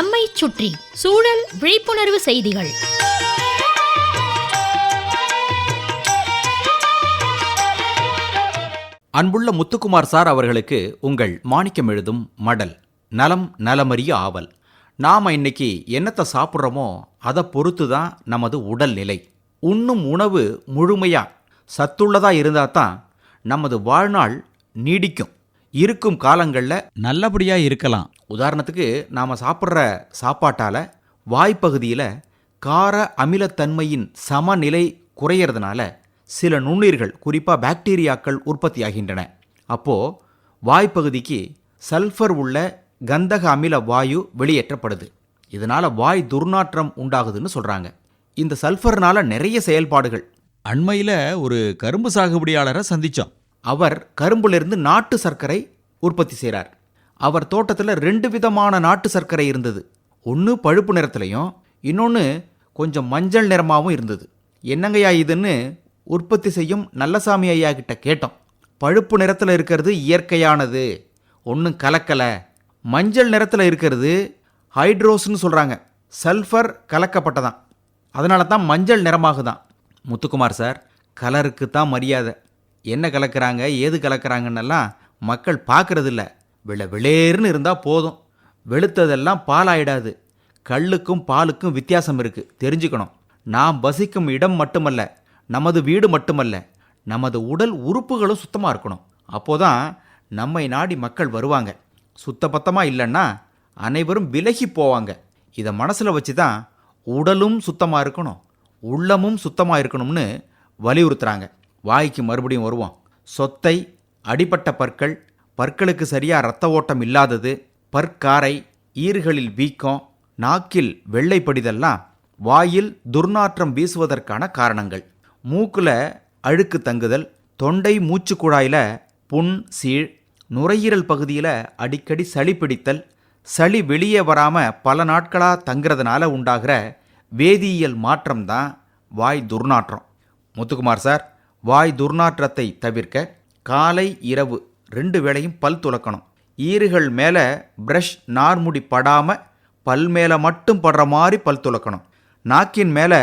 நம்மை சுற்றி சூழல் விழிப்புணர்வு செய்திகள். அன்புள்ள முத்துக்குமார் சார் அவர்களுக்கு உங்கள் மாணிக்கம் எழுதும் மடல் நலம் நலமறிய ஆவல். நாம் இன்னைக்கு என்னத்தை சாப்பிட்றோமோ அதை பொறுத்து தான் நமது உடல் நிலை. உண்ணும் உணவு முழுமையாக சத்துள்ளதாக இருந்தால் தான் நமது வாழ்நாள் நீடிக்கும். இருக்கும் காலங்களில் நல்லபடியாக இருக்கலாம். உதாரணத்துக்கு நாம் சாப்பிட்ற சாப்பாட்டால் வாய்ப்பகுதியில் கார அமிலத்தன்மையின் சமநிலை குறையறதுனால சில நுண்ணுயிர்கள் குறிப்பாக பாக்டீரியாக்கள் உற்பத்தியாகின்றன. அப்போது வாய்ப்பகுதிக்கு சல்ஃபர் உள்ள கந்தக அமில வாயு வெளியேற்றப்படுது. இதனால் வாய் துர்நாற்றம் உண்டாகுதுன்னு சொல்கிறாங்க இந்த சல்ஃபர்னால நிறைய செயல்பாடுகள். அண்மையில் ஒரு கரும்பு சாகுபடியாளரை சந்திச்சோம். அவர் கரும்பிலிருந்து நாட்டு சர்க்கரை உற்பத்தி செய்கிறார் அவர் தோட்டத்தில் ரெண்டு விதமான நாட்டு சர்க்கரை இருந்தது. ஒன்று பழுப்பு நிறத்துலையும் இன்னொன்று கொஞ்சம் மஞ்சள் நிறமாகவும் இருந்தது. என்னங்கய்யா இதுன்னு உற்பத்தி செய்யும் நல்லசாமி ஐயா கிட்ட கேட்டோம். பழுப்பு நிறத்தில் இருக்கிறது இயற்கையானது ஒன்றும் கலக்கலை. மஞ்சள் நிறத்தில் இருக்கிறது ஹைட்ரோஸ்னு சொல்கிறாங்க சல்ஃபர் கலக்கப்பட்டதான். அதனால தான் மஞ்சள் நிறமாகுதான். முத்துக்குமார் சார் கலருக்கு தான் மரியாதை. என்ன கலக்கிறாங்க ஏது கலக்கிறாங்கன்னெல்லாம் மக்கள் பார்க்கறதில்ல. வெள வெளியேறுன்னு இருந்தால் போதும். வெளுத்ததெல்லாம் பாலாயிடாது. கல்லுக்கும் பாலுக்கும் வித்தியாசம் இருக்குது தெரிஞ்சுக்கணும். நாம் வசிக்கும் இடம் மட்டுமல்ல நமது வீடு மட்டுமல்ல நமது உடல் உறுப்புகளும் சுத்தமாக இருக்கணும். அப்போதான் நம்மை நாடி மக்கள் வருவாங்க. சுத்தபத்தமாக இல்லைன்னா அனைவரும் விலகி போவாங்க. இதை மனசில் வச்சு தான் உடலும் சுத்தமாக இருக்கணும். உள்ளமும் சுத்தமாக இருக்கணும்னு வலியுறுத்துகிறாங்க வாய்க்கு மறுபடியும் வருவோம் சொத்தை அடிபட்ட பற்கள் பற்களுக்கு சரியாக ரத்த ஓட்டம் இல்லாதது பற்காரை ஈறுகளில் வீக்கம் நாக்கில் வெள்ளைப்படிதெல்லாம் வாயில் துர்நாற்றம் வீசுவதற்கான காரணங்கள். மூக்கில் அழுக்கு தங்குதல் தொண்டை மூச்சு குழாயில் புண் சீழ் நுரையீரல் பகுதியில் அடிக்கடி சளி பிடித்தல் சளி வெளியே வராமல் பல நாட்களாக தங்குறதுனால உண்டாகிற வேதியியல் மாற்றம் தான் வாய் துர்நாற்றம். முத்துக்குமார் சார் வாய் துர்நாற்றத்தை தவிர்க்க காலை இரவு ரெண்டு வேளையும் பல் துலக்கணும். ஈறுகள் மேலே ப்ரஷ் நார்முடி படாமல் பல் மேலே மட்டும் படுற மாதிரி பல் துலக்கணும். நாக்கின் மேலே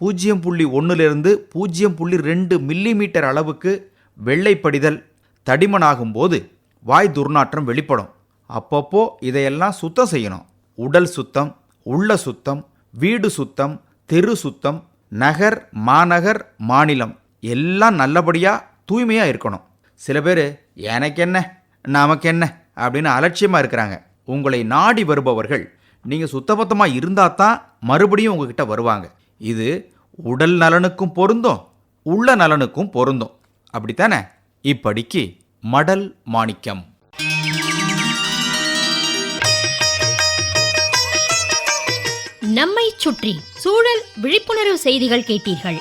பூஜ்ஜியம் புள்ளி ஒன்றுலேருந்து பூஜ்ஜியம் புள்ளி ரெண்டு மில்லிமீட்டர் அளவுக்கு வெள்ளைப்படிதல் தடிமனாகும் போது வாய் துர்நாற்றம் வெளிப்படும். அப்பப்போ இதையெல்லாம் சுத்தம் செய்யணும். உடல் சுத்தம் உள்ள சுத்தம் வீடு சுத்தம் தெரு சுத்தம் நகர் மாநகர் மாநிலம். எல்லாம் நல்லபடியாக தூய்மையாக இருக்கணும். சில பேர் எனக்கு என்ன நமக்கு என்ன அப்படின்னு அலட்சியமாக இருக்கிறாங்க. உங்களை நாடி வருபவர்கள் நீங்கள் சுத்தபத்தமாக இருந்தால் தான் மறுபடியும் உங்ககிட்ட வருவாங்க. இது உடல் நலனுக்கும் பொருந்தும் உள்ள நலனுக்கும் பொருந்தும். அப்படித்தானே? இப்படிக்கு மடல் மாணிக்கம். நம்மை சுற்றி சூழல் விழிப்புணர்வு செய்திகள் கேட்டீர்கள்.